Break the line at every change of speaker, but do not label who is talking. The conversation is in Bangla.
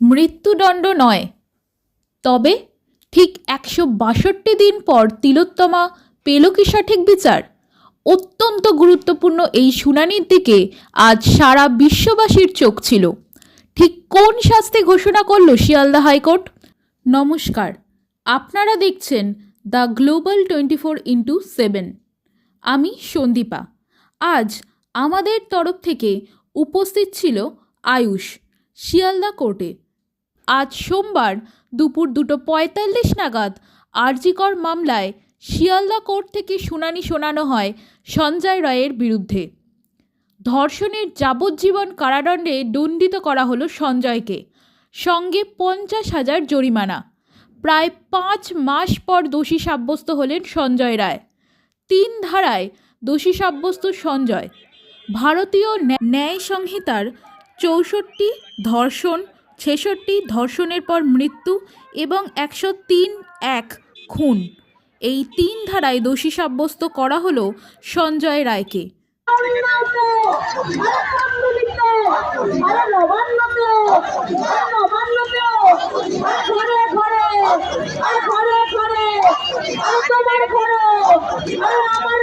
মৃত্যুদণ্ড নয়। তবে ঠিক একশো বাষট্টি দিন পর তিলোত্তমা পেল কি সঠিক বিচার? অত্যন্ত গুরুত্বপূর্ণ এই শুনানির দিকে আজ সারা বিশ্ববাসীর চোখ ছিল। ঠিক কোন শাস্তি ঘোষণা করল শিয়ালদা হাইকোর্ট? নমস্কার, আপনারা দেখছেন the global twenty four into seven. আমি সন্দীপা। আজ আমাদের তরফ থেকে উপস্থিত ছিল আয়ুষ, শিয়ালদা কোর্টে। আজ সোমবার দুপুর দুটো পঁয়তাল্লিশ নাগাদ আরজিকর মামলায় শিয়ালদা কোর্ট থেকে শুনানি শোনানো হয় সঞ্জয় রায়ের বিরুদ্ধে। ধর্ষণের যাবজ্জীবন কারাদণ্ডে দণ্ডিত করা হলো সঞ্জয়কে। সঙ্গে পঞ্চাশ হাজার জরিমানা। প্রায় পাঁচ মাস পর দোষী সাব্যস্ত হলেন সঞ্জয় রায়। তিন ধারায় দোষী সাব্যস্ত সঞ্জয়। ভারতীয় ন্যায় সংহিতার চৌষট্টি ধর্ষণ ছেষট্টি ধর্ষণের পর মৃত্যু এবং একশো তিন এক খুন এই তিন ধারায় দোষী সাব্যস্ত করা হলো সঞ্জয় রায়কে আমার